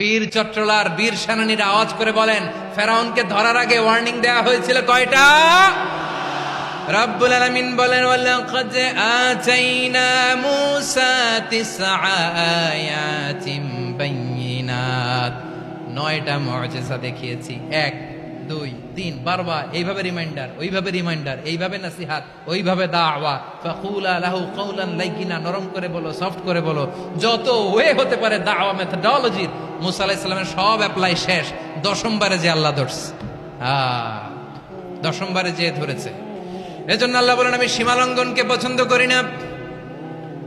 বীর চট্টলার, বীর সেনানীরা আওয়াজ করে বলেন, ফেরাউনকে ধরার আগে ওয়ার্নিং দেওয়া হয়েছিল কয়টা? রব্বুল আলামিন বলেন, ওয়ালাকাদ আতাইনা মূসা তিসআ আয়াতিন বাইয়িনাত নয়টা মুআজিজা দেখিয়েছি। এক, দুই, তিন, বারবার এইভাবে রিমাইন্ডার ওইভাবে রিমাইন্ডার এইভাবে নাসিহাত, ওইভাবে দাওয়া। ফাকুলা লাহু কওলান লাইকিনা নরম করে বলো, সফট করে বলো। যত ওয়ে হতে পারে দাওয়া মেথডোলজির মুসা সব অ্যাপ্লাই শেষ। দশমবারে যে আল্লাহ ধরছে। দশমবারে যে ধরেছে। এজন্য আল্লাহ বলেন, আমি সীমালঙ্ঘনকে পছন্দ করি না।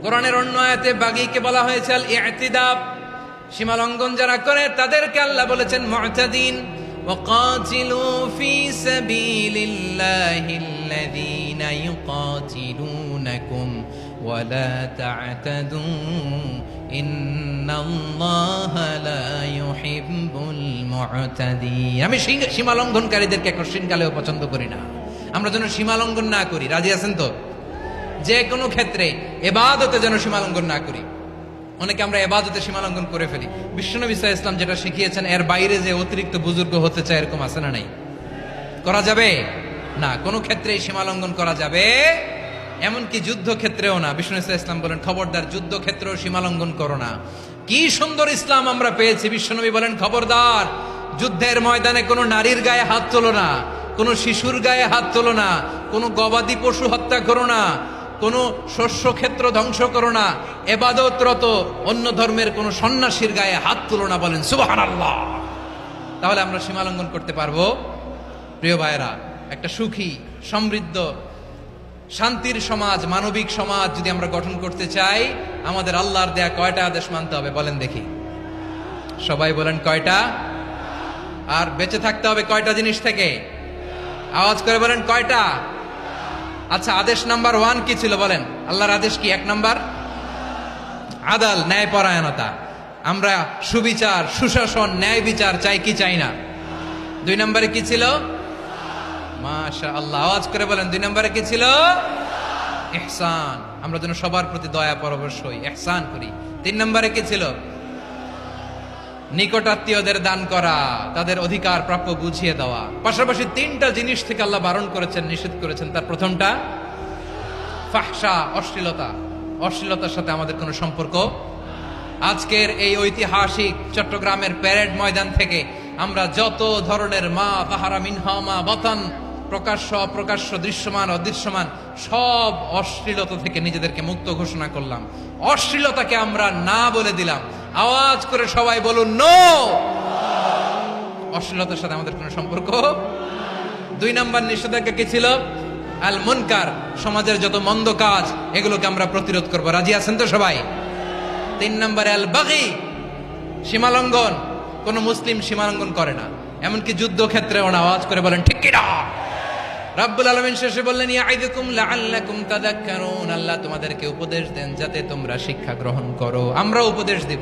কোরআনের অন্য আয়াতে বাগিকে বলা হয়েছে, আল ইয়াতিদাব সীমালঙ্ঘন যারা করে, তাদেরকে আল্লাহ বলেছেন মুআতাদিন وقاتلوا في سبيل الله الذين يقاتلونكم ولا تعتدوا আমি সীমা লঙ্ঘনকারীদেরকে কঠিনকালেও পছন্দ করি না। আমরা যেন সীমা লঙ্ঘন না করি। রাজি আছেন তো? যে কোনো ক্ষেত্রে এবাদতে যেন সীমা লঙ্ঘন না করি। অনেকে আমরা এবাদতে সীমা লঙ্ঘন করে ফেলি। বিশ্বনবী সাহা ইসলাম যেটা শিখিয়েছেন, এর বাইরে যে অতিরিক্ত বুজুর্গ হতে চায়, এরকম আছে না নাই? করা যাবে? না, কোনো ক্ষেত্রে সীমা লঙ্ঘন করা যাবে এমনকি যুদ্ধক্ষেত্রেও না। বিষ্ণু ইসলাম বলেন, খবরদার যুদ্ধ ক্ষেত্রেও সীমালঙ্ঘন করো না। কি সুন্দর ইসলাম আমরা পেয়েছি, বিশ্বনবী বলেন, খবরদার, যুদ্ধের ময়দানে কোনো নারীর গায়ে হাত তোলো না, কোনো শিশুর গায়ে হাত তোলো না, কোনো গবাদি পশু হত্যা করো না, কোনো শস্য ক্ষেত্র ধ্বংস করো না, এবাদতরত অন্য ধর্মের কোনো সন্ন্যাসীর গায়ে হাত তুলো না বলেন। সুবাহান আল্লাহ তাহলে আমরা সীমালঙ্ঘন করতে পারব? প্রিয় ভাইয়েরা, একটা সুখী, সমৃদ্ধ শান্তির সমাজ, মানবিক সমাজ যদি আমরা গঠন করতে চাই, আমাদের আল্লাহর দেয়া কয়টা আদেশ মানতে হবে বলেন দেখি। সবাই বলেন কয়টা? আর বেঁচে থাকতে হবে কয়টা জিনিস থেকে? আওয়াজ করে বলেন কয়টা? আচ্ছা আদেশ নাম্বার ওয়ান কি ছিল বলেন? আল্লাহর আদেশ কি? এক নাম্বার? আদাল ন্যায় পরায়ণতা আমরা সুবিচার, সুশাসন ন্যায় বিচার চাই কি চাই না? দুই নম্বরে কি ছিল? মাশা আল্লাহ আওয়াজ করে বলেন, দুই নম্বরে কি ছিল? ইহসান। আমরা যেন সবার প্রতি দয়া পরবশ হই, ইহসান করি। তিন নম্বরে কি ছিল? নিকটাত্মীয়দের দান করা, তাদের অধিকার প্রাপ্য বুঝিয়ে দেওয়া। পাশাপাশি তিনটা জিনিস থেকে আল্লাহ বারণ করেছেন, নিষেধ করেছেন। তার প্রথমটা, ফাহসা, অশ্লীলতা। অশ্লীলতার সাথে আমাদের কোনো সম্পর্ক আজকের এই ঐতিহাসিক চট্টগ্রামের প্যারেড ময়দান থেকে আমরা যত ধরনের মা তাহারা মিনহা মা বতন প্রকাশ্য, অপ্রকাশ্য, দৃশ্যমান, অদৃশ্যমান, সব অশ্লীলতা থেকে নিজেদেরকে মুক্ত ঘোষণা করলাম। অশ্লীলতাকে আমরা না বলে দিলাম। আওয়াজ করে সবাই বলুন, নো! অশ্লীলতার সাথে আমাদের কোনো সম্পর্ক? দুই নম্বর নিষেধাজ্ঞা কি ছিল? আল মুনকার, সমাজের যত মন্দ কাজ, এগুলোকে আমরা প্রতিরোধ করব। রাজি আছেন তো সবাই? তিন নম্বরে আল বাগি, সীমালঙ্ঘন। কোন মুসলিম সীমালঙ্ঘন করে না। এমনকি যুদ্ধ ক্ষেত্রে ওনা আওয়াজ করে বলেন, ঠিক কিনা? রাব্বুল আলামিন শেষে বললেন আল্লাহ তোমাদেরকে উপদেশ দেন যাতে তোমরা শিক্ষা গ্রহণ করো। আমরা উপদেশ দেব।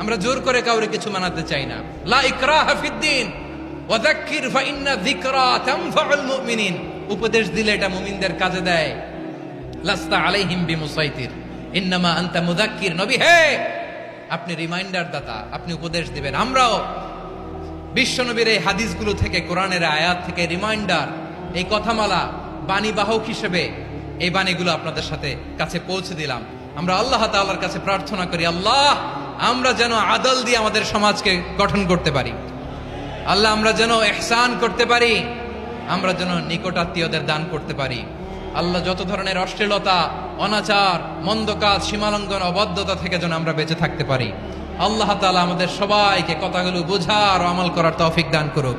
আমরা জোর করে কাউরে কিছু মানাতে চাই না। মুমিনিন। উপদেশ দিলে এটা মুমিনদের কাজে দেয়। লাস্তা আলাইহিম হে! আপনি রিমাইন্ডার দাতা, আপনি উপদেশ দিবেন। আমরাও বিশ্বনবীর এই হাদিসগুলো থেকে, কোরআনের আয়াত থেকে রিমাইন্ডার এই কথামালা বাণী বাহক হিসেবে এই বাণীগুলো আপনাদের সাথে কাছে পৌঁছে দিলাম। আমরা আল্লাহ তাআলার কাছে প্রার্থনা করি, আল্লাহ, আমরা যেন আদল দিয়ে আমাদের সমাজকে গঠন করতে পারি। আল্লাহ, আমরা যেন এহসান করতে পারি, আমরা যেন নিকটাত্মীয়দের দান করতে পারি। আল্লাহ, যত ধরনের অশ্লীলতা, অনাচার, মন্দ কাজ, সীমালঙ্ঘন অবদ্ধতা থেকে যেন আমরা বেঁচে থাকতে পারি। আল্লাহ তাআলা আমাদের সবাইকে কথাগুলো বোঝার আমল করার তৌফিক দান করুক।